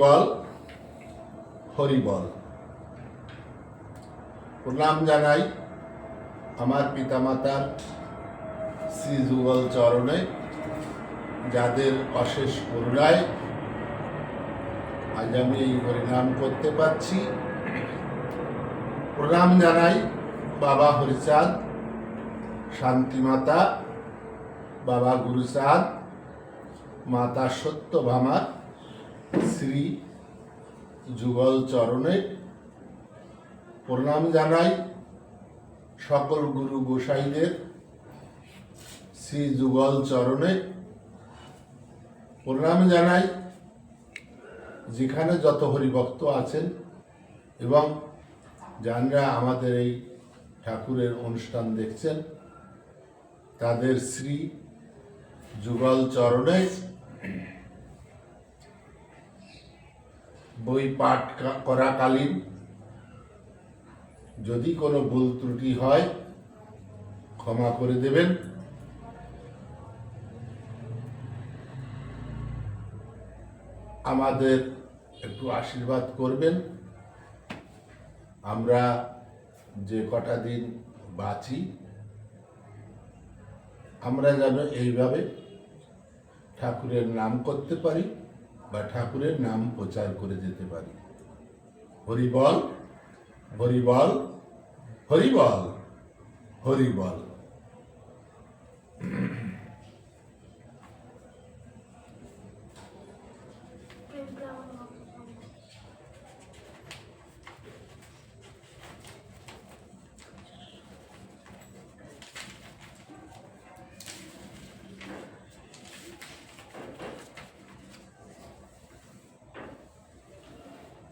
হরিবল হরিবল প্রণাম জানাই আমার পিতামাতার শ্রী যুগল চরণে, যাদের অশেষ করুণায় আজ আমি এই হরিনাম করতে পারছি। প্রণাম জানাই বাবা হরিচাঁদ শান্তিমাতা বাবা গুরুচাঁদ, মাতা সত্যভামার শ্রী যুগল চরণে প্রণাম জানাই সকল গুরু গোসাইদের। শ্রী যুগল চরণে প্রণাম জানাই। যেখানে যত হরিভক্ত আছেন এবং যারা আমাদের এই ঠাকুরের অনুষ্ঠান দেখছেন, তাদের শ্রী যুগল চরণে বই পাঠ করাকালীন যদি কোনো ভুল ত্রুটি হয়, ক্ষমা করে দেবেন। আমাদের একটু আশীর্বাদ করবেন। আমরা যে কটা দিন বাঁচি, আমরা যেন এইভাবে ঠাকুরের নাম করতে পারি। বা ঠাকুরের নাম প্রচার করে যেতে পারি। হরিবল হরিবল হরিবল হরিবল।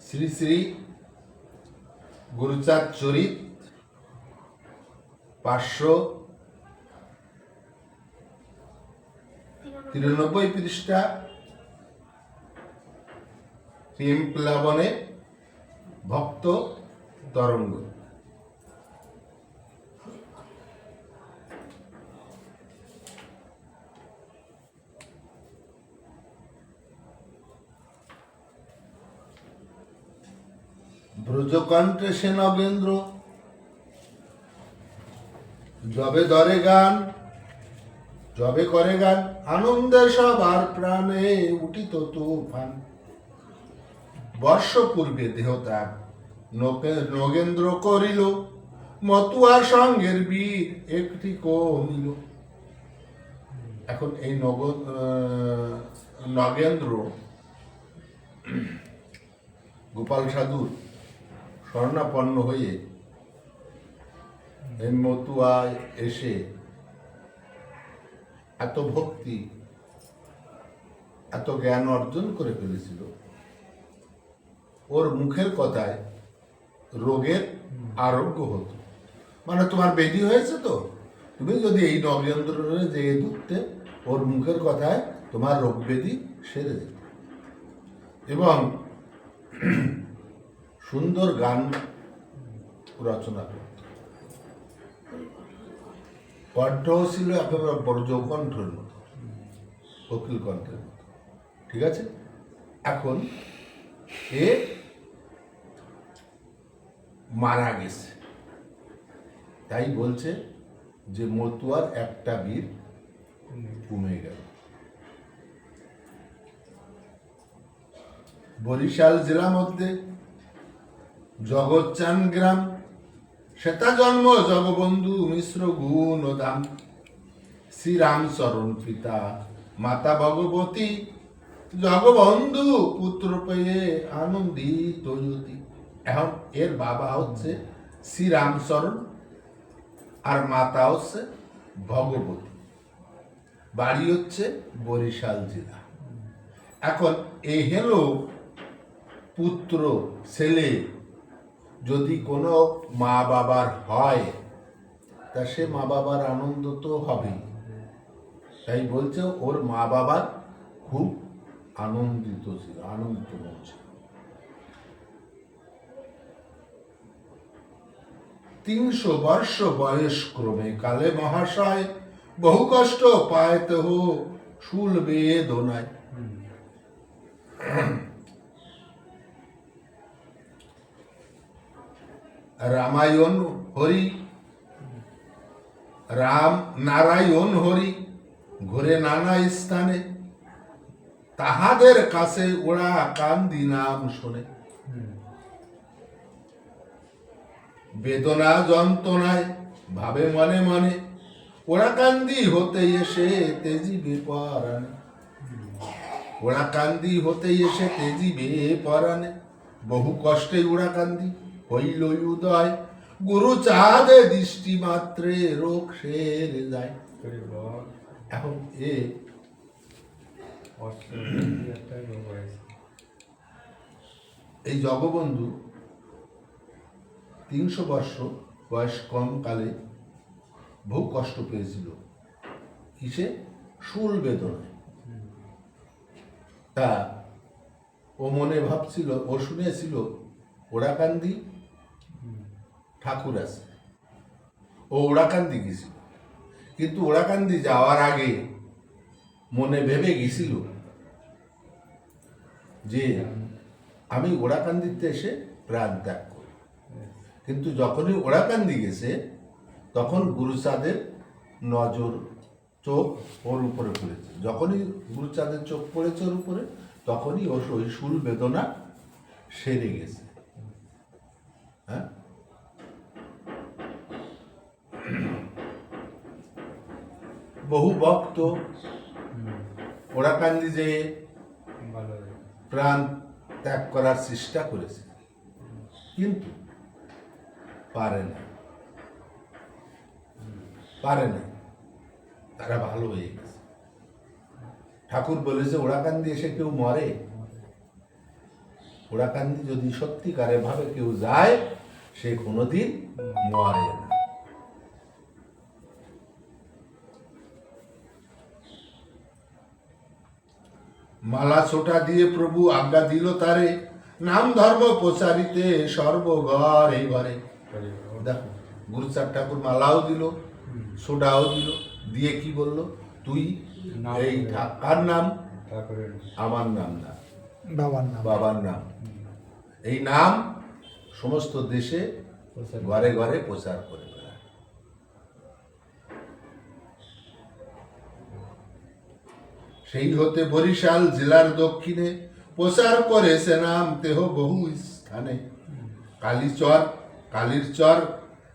শ্রী শ্রী গুরুচাঁদ চরিত পাঁচশো তিরানব্বই পৃষ্ঠা প্রেম প্লাবনে ভক্ত তরঙ্গ। ব্রজকণ্ঠে সে নগেন্দ্র, যবে ধরে গান, যবে করে গান, আনন্দে সবার প্রাণে উঠিত তুফান। বর্ষ পূর্বে দেহত্যাগ নগেন্দ্র করিল, মতুয়া সঙ্গের বীর একটি কমিল এখন এই নগ নগেন্দ্র, গোপাল সাধুর স্বর্ণাপন্ন হয়ে মতুয়ায় এসে এত ভক্তি, এত জ্ঞান অর্জন করে ফেলেছিল। ওর মুখের কথায় রোগের আরোগ্য হতো। মানে তোমার বেদি হয়েছে তো? তুমি যদি এই নগেন্দ্রের যে ধরতে ওর মুখের কথায় তোমার রোগ ব্যাধি সেরে যেত। এবং সুন্দর গান রচনা করত কণ্ঠ ছিল একেবারে বড় কণ্ঠের মতো কোকিল কণ্ঠের মতো। ঠিক আছে? এখন এ মারা গেছে। তাই বলছে যে মতুয়ার একটা বীর কমে গেল। বরিশাল জেলার মধ্যে জগৎচান গ্রাম শ্বেতা জন্ম জগবন্ধু মিশ্র গুণ ও দাম। শ্রীরামচরণ পিতা, মাতা ভগবতী। জগবন্ধু পুত্র পেয়ে আনন্দিত এখন এর বাবা হচ্ছে শ্রীরামচরণ আর মাতা হচ্ছে ভগবতী। বাড়ি হচ্ছে বরিশাল জেলা। এখন এই হলো পুত্র, ছেলে যদি কোনো মা বাবার হয়, তা সে মা বাবার আনন্দ তো হবেই। তাই বলছে, ওর মা বাবার খুব আনন্দিত ছিল আনন্দিত ছিল। তিনশো বর্ষ বয়স ক্রমে কালে মহাশয় বহু কষ্ট পায়তে হো শুল বেয়ে বেদনায় রামায়ণ হরি, রাম নারায়ণ হরি, ঘুরে নানা স্থানে, তাহাদের কাছে ওরা কান্দি নাম শোনে। বেদনা যন্ত্রণায় ভাবে মনে মনে ওরা কান্দি হতে এসে তেজিবে পরাণে ওরা কান্দি হতে এসে তেজিবে পরাণে বহু কষ্টে ওরা কান্দি। হইল উদয়। গুরু চাঁদে দৃষ্টি মাত্রে রোগ সেরে যায়। এখন এ এই জগবন্ধু তিনশো বর্ষ বয়স কম কালে বহু কষ্ট পেয়েছিল। কিসে? শুল বেদনায়। তা ও মনে ভাবছিল ও শুনেছিল ওড়াকান্দি ঠাকুর আছে। ও ওড়াকান্দি গেছিল। কিন্তু ওড়াকান্দি যাওয়ার আগে মনে ভেবে গেছিল যে আমি ওড়াকান্দিতে এসে প্রাণ ত্যাগ করি। কিন্তু যখনই ওড়াকান্দি গেছে, তখন গুরুচাঁদের নজর চোখ ওর উপরে পড়েছে। যখনই গুরুচাঁদের চোখ পড়েছে ওর উপরে, তখনই ওর ওই শুল বেদনা সেরে গেছে। হ্যাঁ? বহু ভক্ত ওড়াকান্দি যে প্রাণ ত্যাগ করার চেষ্টা করেছে, কিন্তু পারে না। পারে না। তারা ভালো হয়ে গেছে। ঠাকুর বলেছে ওড়াকান্দি এসে কেউ মরে? ওড়াকান্দি যদি সত্যিকারে ভাবে কেউ যায়, সে কোনোদিন মরে না। মালা ছোটা দিয়ে প্রভু আজ্ঞা দিল তারে নাম ধর্ম প্রচারিতে সর্বঘরে ঘরে। দেখো গুরুচাঁদ ঠাকুর মালাও দিল সোডাও দিল দিয়ে কি বলল? তুই নাম এই কার নাম? আমার নাম না। বাবার নাম। বাবার নাম। এই নাম সমস্ত দেশে ঘরে ঘরে প্রচার করে। সেই হতে বরিশাল জেলার দক্ষিণে। প্রচার করেছে নাম দেহ বহু স্থানে। কালীচর কালীর চর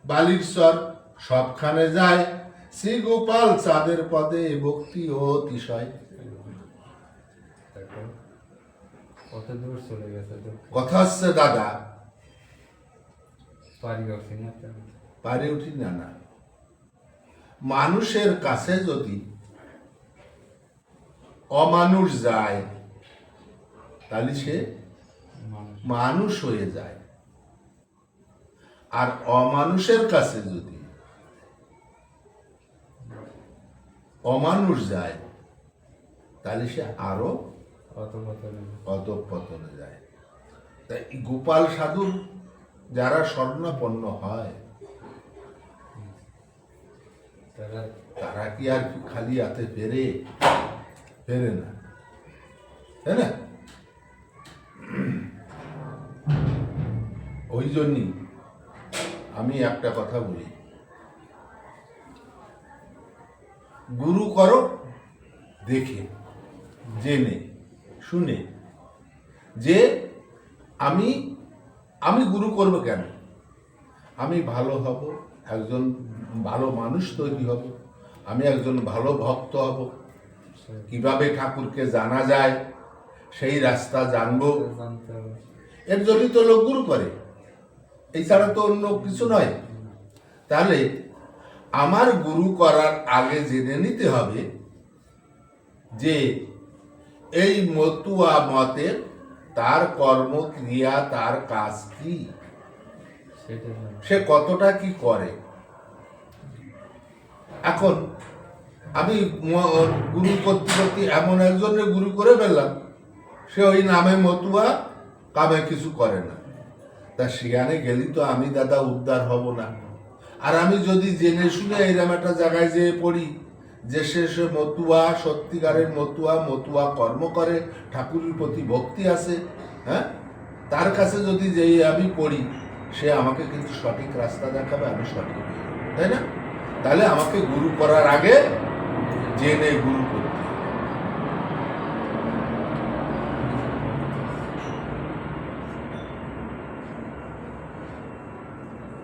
বালির চর সবখানে যায়। শ্রী গোপাল চাঁদের পদে ভক্তি ও অতিশয়। কথা হচ্ছে দাদা? পারে উঠি না না। মানুষের কাছে যদি অমানুষ যায়। তাহলে সে মানুষ হয়ে যায়। আর অমানুষের কাছে যদি অমানুষ যায়, তাহলে সে আরও অধঃপতনে যায়। তাই গোপাল সাধুর যারা স্বর্ণাপন্ন হয়, তারা কি আর খালি হাতে ফেরে? ফেরে না তাই ওই জন্যই আমি একটা কথা বলি। গুরু করো, দেখে, জেনে, শুনে। যে আমি আমি গুরু করব কেন? আমি ভালো হব, একজন ভালো মানুষ তৈরি হব। আমি একজন ভালো ভক্ত হব। কীভাবে ঠাকুরকে জানা যায় সেই রাস্তা জানব। এর জন্যই তো লোক গুরু করে এছাড়া তো অন্য কিছু নয়। তাহলে আমার গুরু করার আগে জেনে নিতে হবে যে এই মতুয়া মতের তার কর্মক্রিয়া তার কাজ কি? সে কতটা কি করে? এখন আমি গুরু করতে এমন একজনের গুরু করে ফেললাম। সে ওই নামে মতুয়া, কামে কিছু করে না। তা সেখানে গেলি তো আমি দাদা উদ্ধার হব না। আর আমি যদি জেনে শুনে এরকম একটা জায়গায় যেয়ে পড়ি, যে সে সে মতুয়া, সত্যিকারের মতুয়া মতুয়া কর্ম করে, ঠাকুরের প্রতি ভক্তি আছে হ্যাঁ? তার কাছে যদি যেই আমি পড়ি, সে আমাকে কিন্তু সঠিক রাস্তা দেখাবে, আমি সঠিক তাই না? তাহলে আমাকে গুরু করার আগে জেনে গুরু করতে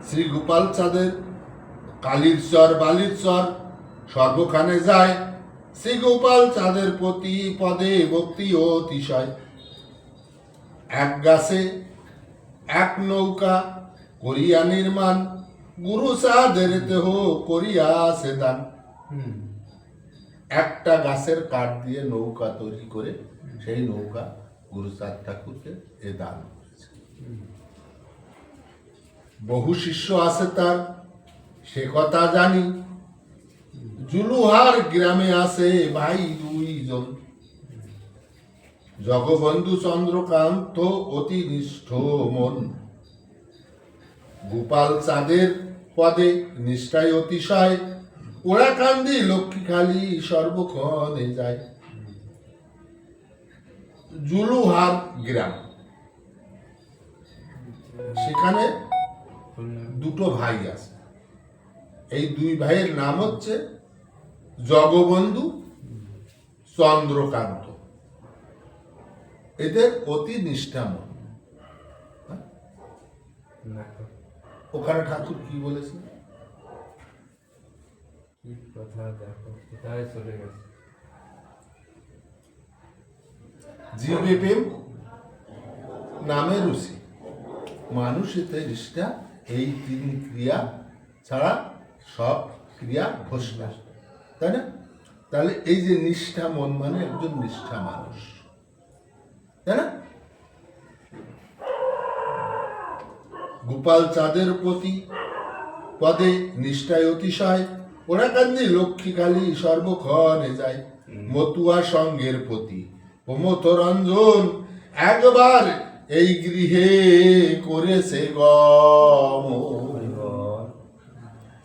শ্রী গোপাল চাঁদের কালির চর বালির চর সর্বখানে যায়। শ্রী গোপাল চাঁদের প্রতি পদে ভক্তি ও অতিশয়। এক গাছে এক নৌকা করিয়া নির্মাণ গুরু চাঁদের দেহ করিয়া সে দান হুম। একটা গাছের কাঠ দিয়ে নৌকা তৈরি করে সেই নৌকা গুরুচাঁদ ঠাকুরকে এ দান করেছে। বহু শিষ্য আছে তার, সে কথা জানি। জুলুহার গ্রামে আছে ভাই দুইজন। জগবন্ধু চন্দ্রকান্ত অতি নিষ্ঠ মন। গোপাল চাঁদের পদে নিষ্ঠায় অতিশয় ওরা কান্দি লক্ষ্মীখালি সর্বক্ষণে যায়। জুলুহার গ্রাম। সেখানে দুটো ভাই আছে। এই দুই ভাইয়ের নাম হচ্ছে জগবন্ধু চন্দ্রকান্ত। এদের অতি নিষ্ঠামন হ্যাঁ? ওখানে ঠাকুর কি বলেছে? নামে রুচি। মানুষ এতে নিষ্ঠা এই তিন ক্রিয়া ছাড়া সব ক্রিয়া ঘোষণা। তাই না? তাহলে এই যে নিষ্ঠা মন মানে একজন নিষ্ঠা মানুষ। তাই না? গোপাল চাঁদের প্রতি পদে নিষ্ঠায় অতিশয়। ওরা কান্দি লক্ষ্মী কালী সর্বক্ষণে যায় মতুয়া সঙ্গের প্রতি প্রমথরঞ্জন একবার এই গৃহে করেছে গম।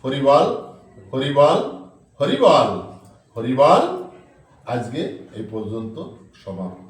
হরিবল হরিবল হরিবল হরিবল আজকে এই পর্যন্ত সমাপ্ত।